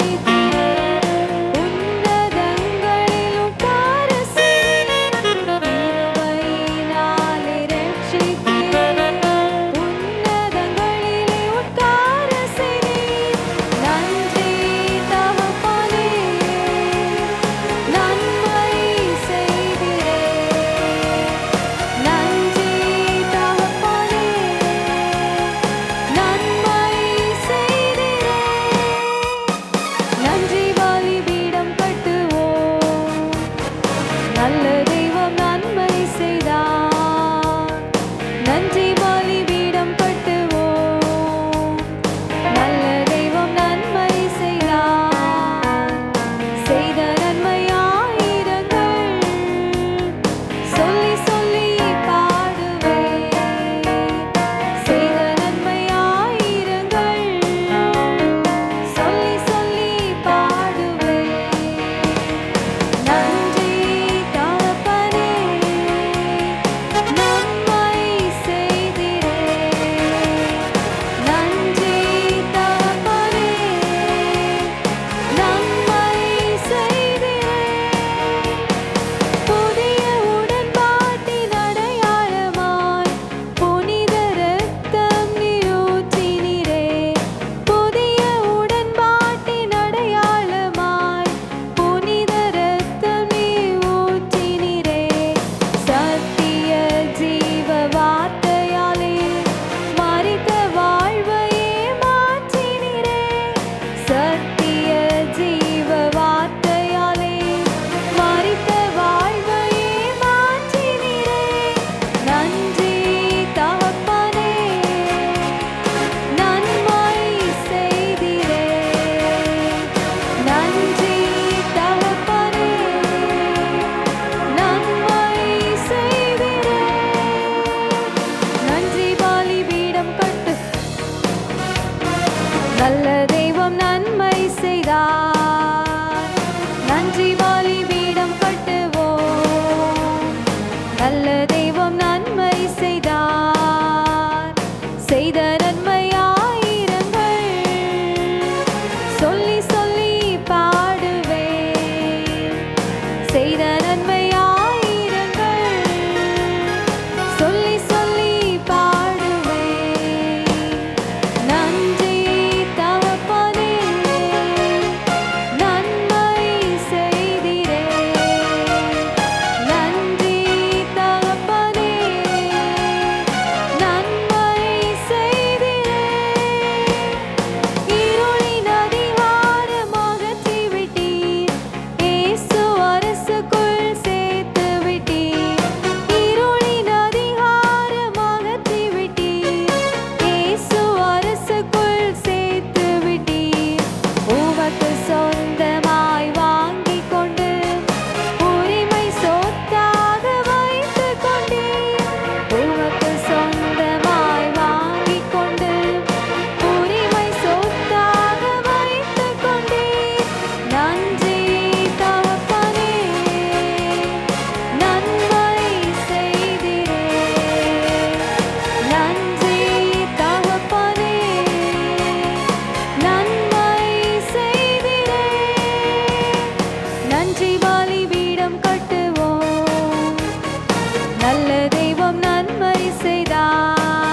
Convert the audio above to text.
You. நல்ல தெய்வம் நன்மை செய்தார். நன்றி வாலி வீடம் கட்டுவோம். நல்ல தெய்வம் நன்மை செய்தார். தெய்வம் நன்மை செய்தார்.